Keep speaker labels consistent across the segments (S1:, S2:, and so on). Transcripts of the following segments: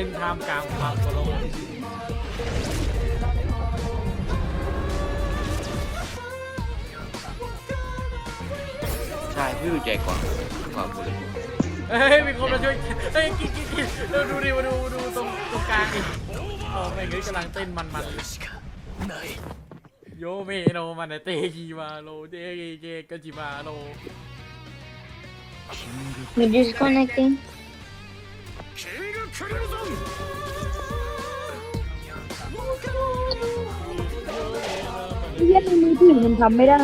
S1: ต้นท่ามกลางความโกลาหล
S2: ใช่พี่ดูใจกว่าความเลย
S1: เฮ้ยมีคนมาช่วยเฮ้ยกินกินกินเออดูดิมาดูดูตรงตรงกลางดิเออแม่งเฮ้ยกำลังเต้นมันมันโยเมโนมันเตจิมาโลเจเกเกกจิมาโล
S3: We're disconnecting. เฮียในมือถือมันทำไม่ได้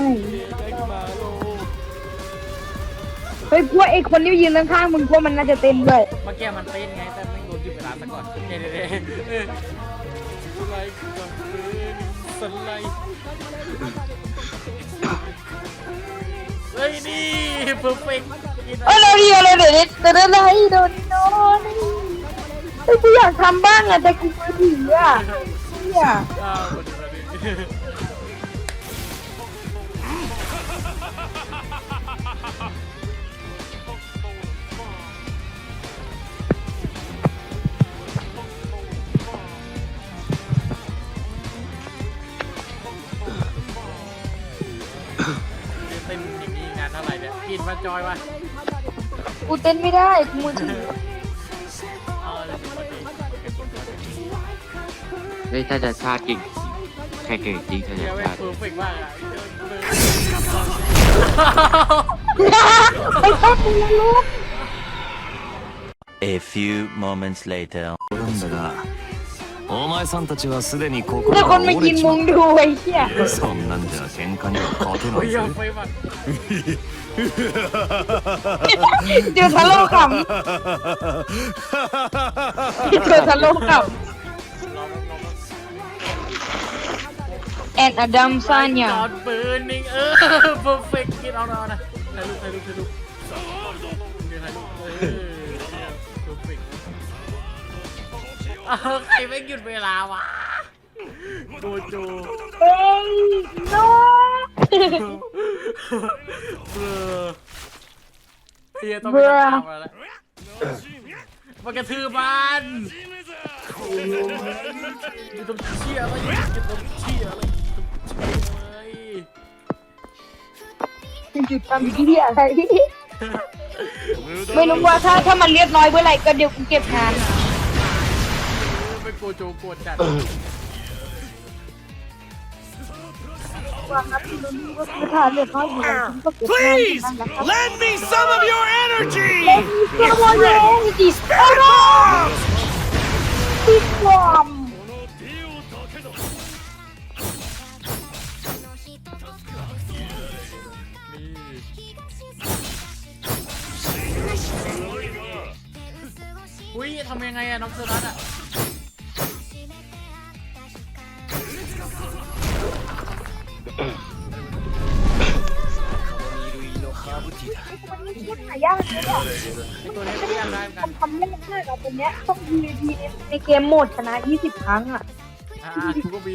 S3: เฮ้ยพวกไอ้คนที่ยืนข้างๆมึงพวกมันน่าจะเต้นด้วย
S1: เมื่อกี้มันเต้นไงแต่ไม่โดนหยุดเวลาซะก่อนเดี๋ยวเดี๋ยวเดี๋ยวเออสไลด์กับเพื่อนสไลด์เฮ้ยนี่เพอร์เฟกต์
S3: เออเราเดียวเลยเดี๋ยวนี้เดี๋ยวอะไรโดน โดนเฮ้ยกูอยากทำบ้างอะแต่กูมือถืออะเฮีย
S1: อ้าวมาดูมาดูเต้นอย่างนี้งานเท่าไหร่เนี่ยกินมาจอยวะ
S3: กูเต้นไม่ได้กูมือถือ
S1: เอาเลยสิมาดิ
S2: เฮ้ยถ้าจะชาติเก่งใครเก่งจริงถ้า
S1: เฮี
S2: จะ
S1: ยแม่ง
S2: ชาติ
S1: เพอร์เฟกต์มากอ่ะเดินเลย
S3: ไอ้ชอบมึงนะลูก
S4: A few moments later なんだが お前さんたちはすでに心
S3: แต่คน
S4: が
S3: มา
S4: 折
S3: กิ
S4: れ
S3: น
S4: ち
S3: มึ
S4: ま
S3: ง
S4: う
S3: ดูไอ้เหี้ย
S4: そんなんじゃ喧嘩には勝てな
S1: โอ้ย
S4: い
S1: เฮีย
S4: ぜ
S1: ไฟมัน
S3: เจอทะโลขำเจอทะโลขำแอนอดัมซานยา
S1: จอดเบิร์นิ่งเออเพอร์เฟกต์กินเอาเอานะถ่ายรูปถ่ายรูปถ่ายรูปเดี๋ยวถ่ายรูป เอาใครไม่หยุดเวลาวะโจโจ
S3: เอ้ยโน
S1: เบลอเฮียต้องไปตามมาแล้วมันกระทืบมันอยู่ตรงเชี่ยอะไรอยู่ตรงเชี่ยอะไรตรงเชี่ยอะไร
S3: จุดทำที่อะไรไม่รู้ว่าถ้าถ้ามันเรียบร้อยเมื่อไหร่ก็เดี๋ยวกูเก็บงาน
S1: เป็นโกโจโกดจัด
S3: วางนัดที่เราดูก็คือถ้าเรียบร้อยอยู่แล้วก็เก็บงาน
S4: Please
S3: นั่นแหละครับ
S4: lend me some of your energy
S3: ก็ว่าแล้วดิสโอ้โหติดความ
S1: อุ้ยทำยังไงอะน้องเซอร์รัสอะ มัน
S3: ทำไม่ได้กับตัวเนี้ยต้อง PVP ในเกมโหมดชนะ 20 ครั้งอะ
S1: อ่าทูก็บี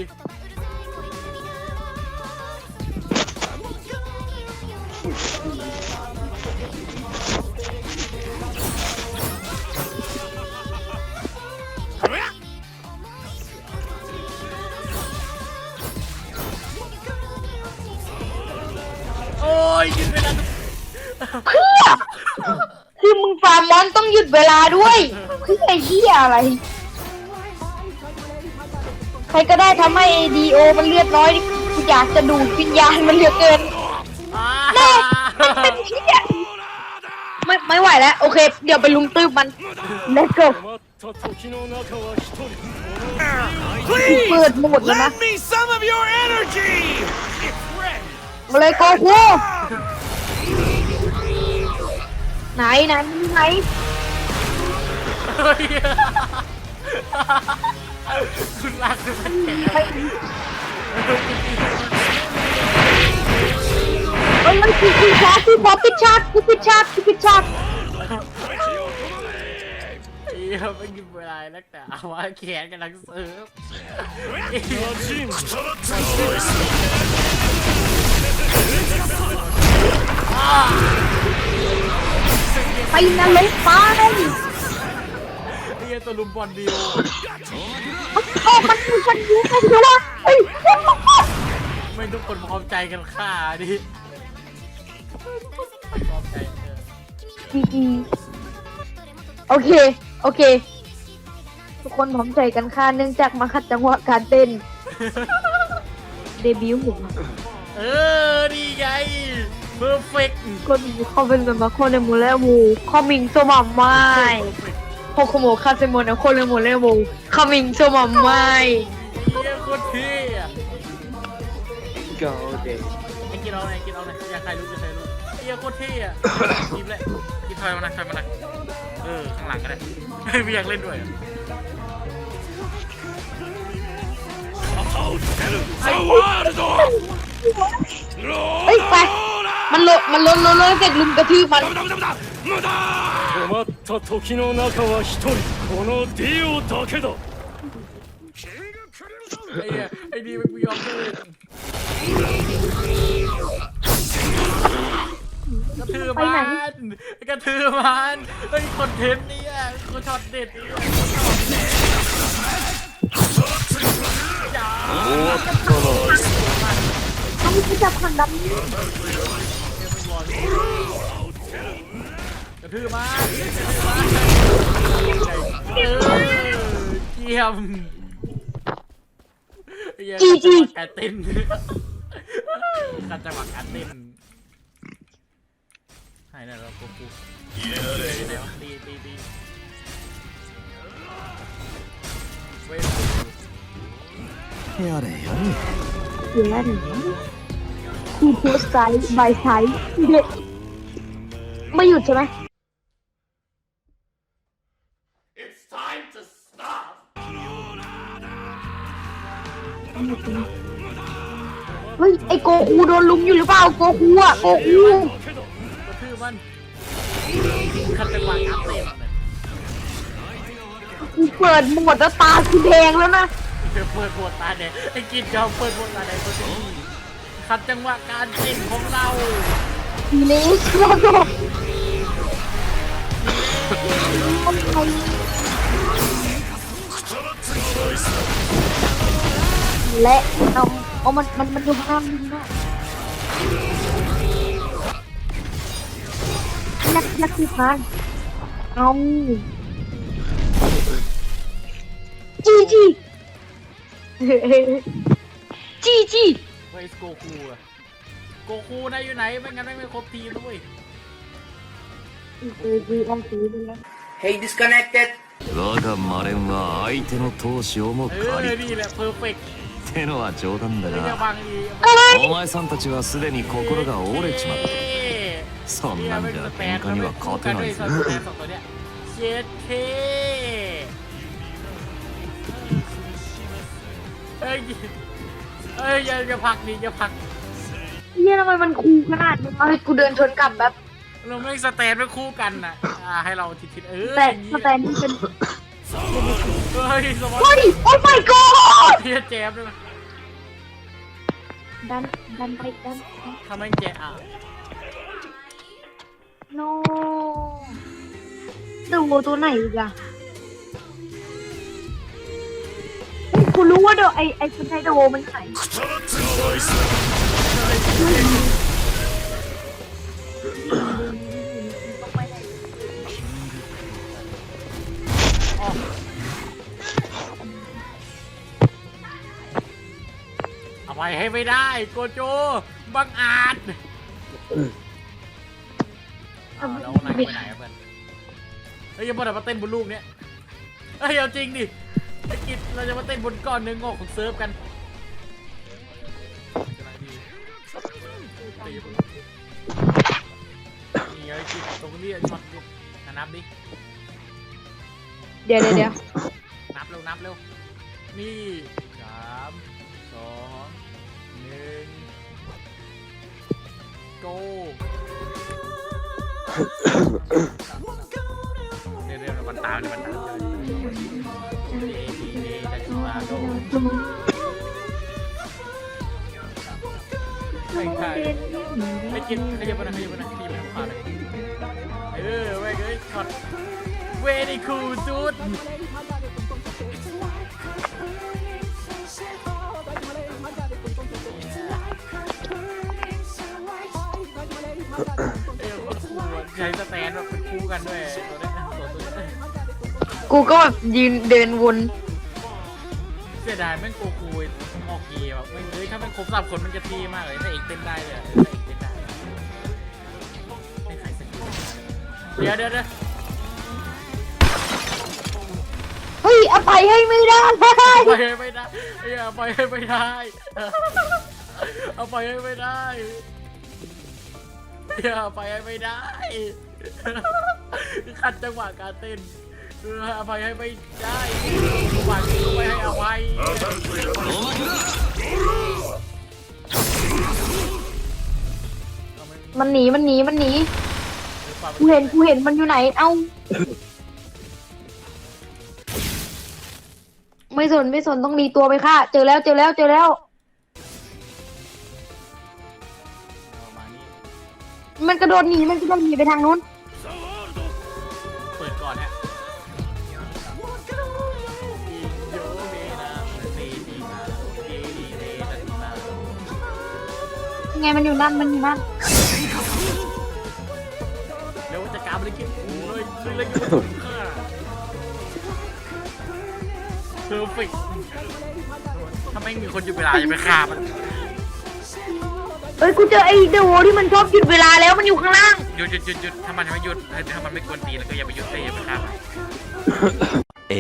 S3: มึงฟาร์มมอนต้องหยุดเวลาด้วยเพื่อไอ้เหี้ยอะไร ใครก็ได้ทำให้ดีโอมันเลือดน้อยดิกูอยากจะดูดวิญญาณมันเหลือเกิน
S1: อ่า
S3: แม่มันเป็นเหี้ยไม่ไม่ไหวแล้ว โอเค เดี๋ยวไปลุมตื้มมัน let's go เปิดโหมดแล้วนะ
S4: Lend me some of your energy
S3: มาเลยโกคู ไหนไหนไหน
S1: เฮ้ยคุณรักคือมันแก่
S3: เฮ้ยเฮ้ยคือคือชาร์จคือพอปิดชาร์จคือปิดชาร์จคือปิดชาร์จ
S1: เหี้ยไม่กินเวลานักแต่เอาว่าแขนกำลังเซิร์ฟ
S3: ไปนรกไป
S1: เฮียตัวลุมบอลดิว
S3: โอ้มันคือมันยิงกันอยู่วะเฮ้ย
S1: ไม่ทุกคนพร้อมใจกันฆ่าดิพร้อมใจเออ
S3: จีจีโอเค โอเค ทุกคนพร้อมใจกันค่ะเนื่องจากมาขัดจังหวะการเต้น เดบิวต์ผม
S1: เออดีไง เพอร์เฟกต์
S3: คนเขาเป็นแบบมาคนในหมูและมูคอมิงโซมาไม่โฮโคโมคาเซโมนะคนในหมูและมูคอมิงโซมาไม่
S1: เยี่ยโคตรเท่อะ
S2: โกเดน
S1: ไอ้กินเอาไหนกินเอาไหนอยากใครรู้จะใครรู้เยี่ยโคตรเท่อะกินเลยกินถอยมาหน่อยถอยมาหน่อยเออข้างหลังก็ได้เฮ้ยไม่อยากเล่นด้วยอะ
S3: เอ้ยไป มันลดมันลดลดลดเสร็จลุมกระทืบมัน
S5: 困った時の中は一人このディオだけだ
S1: ไอ้เหี้ยไอ้ดีไม่ยอมเลยกระทือมันกระทือมันเฮ้ยคอนเทนต์เนี่ยเขาช็อตเด็ดเนี่ยอย่า
S3: ต้องไปจับขันดำนี่
S1: กระทืบมากเออเยี่ยมจีจีการตินการจังหวะการตินใหายแล้วเราโกกูตีตีตีเฮ้ย
S4: อะไร
S3: อะเยู่แล้ว ทีโพสไซด์บายไซด์เด็ดไม่หยุดใช่ไหมเฮ้ย ไอโกคูโดนลุมอยู่หรือเปล่า โกคูอะโกคู
S1: กระทืบมันขัดจังหวะการเต้น
S3: กูเปิดหมดแล้วตาคือแดงแล้วนะ
S1: เปิดปวดตาแดงไอ้กินยอมเปิดปวดตาแดงตัวนี้ ขัดจังหวะการเต้นของเรา
S3: ทีนี้เราโดนและเอาเอามันมันมันอยู่ข้างมึงนะนักนักที่พานเอาจีจีจีจี
S1: เวสโกคูอะโกคูนายอยู่ไหนไม่งั้นไม่ครบทีมด้วย
S3: จีจีเอาสีไปแล้ว
S6: Hey, disconnected.
S4: 我がマレンは相手の闘志をも
S1: เออ
S4: 借り
S1: นี่แหละเพอร์เฟกต์
S4: ってのは冗談だ
S1: ไม่จะ
S4: が
S1: บังดี
S4: お前さんたちはすでに心が折れちまってそんなんじゃ喧嘩には勝てないぞ
S1: สองตัวเนี้ยเจ็ดเคเอ้ย เอ้ยอย่าอย่าพักดิอย่าพัก
S3: เฮียทำไมมันคูลขนาดนี้เอาให้กูเดินชนกลับแบบ
S1: เราไม่สแตนไปคู่กันน่ะอ่าให้เราทิศๆเออ
S3: แต่
S1: อย่างงี้
S3: สแตนมันเป็น
S1: เฮ้ยสมอง
S3: เฮ้ยโอ้ my god
S1: เพียแจมด้วยนะ
S3: ดันดันไปดัน
S1: ทำไมแจอะ
S3: โนตัวตัวไหนอีกอะ กูรู้ว่าเดี๋ยวไอไอคนไทยโดมันไหน
S1: เอาไปให้ไม่ได้โกโจบังอาจอ้าวแล้วนายไปไหนอะเพื่อนเฮ้ยอยังบ่นมาเต้นบนลูกเนี้ยเฮ้ยเอาจริงดิ ไอ้กิจเราจะมาเต้นบนก้อนเนื้องอกของเซิร์ฟกันนี่ไอ้กิจตรงนี้ช็อตดิอะนับดิ
S3: เดี๋ยวเดี๋ยวเดี๋ยว
S1: นับเร็วนับเร็ว นี่สามสองหนึ่งโกเดี๋ยวเดี๋ยวมันตามเดี๋ยวมันตาม ไม่ใช่ไม่กินขยับไปนะขยับไปนะขยับไปทางขวาเลยเออไว้ยเอ้ยช็อต very cool dude เออใช้สแตนแบบเป็นคู่กันด้วยตัวเนี้ยตัวตัวเนี้ย
S3: กูก็แบบยืนเดินวน
S1: เสียดายแม่งโกคูออกเกียร์แบบไม่งเอ้ยถ้าแม่งครบสามคนมันจะเท่มากเลยถ้าเอกเต้นได้เลยอะถ้าเอกเต้นได้ไม่ใครสักคนเดี๋ยวเดี๋ยวเดี๋ยว
S3: เฮ้ยอภัยให้ไม่ได้
S1: ไปให้ไม่ได้เอ้ยเอาไปให้ไม่ได้เอาไปให้ไม่ได้เอ้ยเอาไปให้ไม่ได้ขัดจังหวะการเต้นเออเอาไปให้ไม่ได้จังหวะนี้ไม่ให้อาไป
S3: มันหนีมันหนีมันหนีกูเห็นกูเห็นมันอยู่ไหน เอ้า ไม่สนไม่สนต้องรีตัวไปค่ะ เจอแล้วเจอแล้วเจอแล้ว
S1: มัน
S3: กระโดดหนีมันกระโดดหนีไปทางนู้น ไงมันอยู่นั่นมันอยู่นั่น
S1: เดี๋ยวจะกลับไปกินเลยเลยเลยกินข้าเพอร์เฟกถ้าไม่มีคนหยุดเวลาจะไปฆ่ามัน
S3: เอ้ยกูเจอไอ้เดโวที่มันชอบหยุดเวลาแล้วมันอยู่ข้างล่าง
S1: หยุดหยุดหยุดหยุดถ้ามันไม่หยุดเอ้ยถ้ามันไม่กวนตีนแล้วก็อย่าไปหยุดเลยอย่าไปฆ่ามัน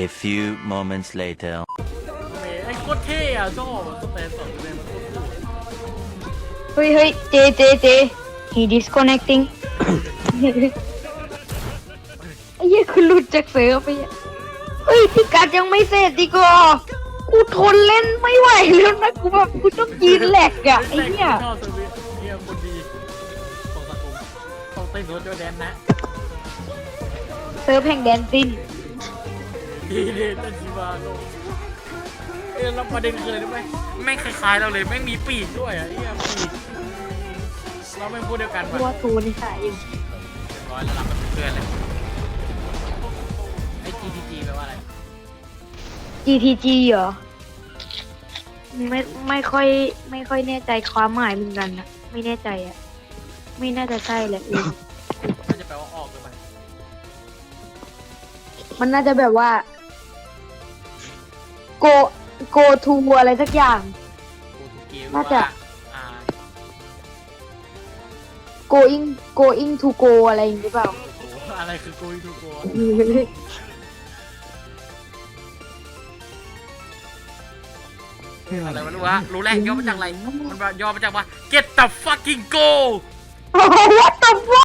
S4: A few moments later.
S1: เมย์ไอ้โคตรเท่อะชอบอะสเตนสองเลยมันโคตร
S3: เฮ้ยเฮ้ยเจเจเจ he disconnecting ไอ้เหี้ยคุณหลุดจากเซิร์ฟไปอะเฮ้ยพี่กัดยังไม่เสร็จดีกว่ากูทนเล่นไม่ไหวแล้วนะกูแบบกูต้องยืนแหลกอะไอ้เหี้ย
S1: ชอบสวิตเฮียคนดีตรงสังคมต้องเต้นรถโจแดนนะ
S3: เซิร์ฟแห่งแดนซิน
S1: ดีเดตันจิวาโลเอ้ยแล้วประเด็นคืออะไรรู้ไหม แม่งคล้ายๆเราเลยแม่งมีปีกด้วยอะเฮียปีกเราแม่งพูดเดียวกัน
S3: ตั
S1: ว่ะ
S3: วตูนี่ค่ะอยู่
S1: ร้อยแล้วรับเป็นเพื่อนเลยไอ้ GTG แปลว่าอะไร
S3: GTG เหรอ ไม่ไม่ค่อยไม่ค่อยแน่ใจความหมายเหมือนกันนะไม่แน่ใจอะ ไม่น่าจะใช่แหละเออ
S1: มันจะแปลว่าออกหรือเปล่า
S3: มันน่าจะแบบว่า go go to อะไรสักอย่าง
S1: กูทุกเกม
S3: น่าจะ
S1: ว่าอ่า
S3: going going to go อะไรอย่างนี้หรือเปล่า
S1: โอ้โหอะไรคือกูทุกโกอะไรวะรู้วะรู้แล้วย่อมาจากอะไร มันย่อมาจากว่า get the fucking go
S3: What the fuck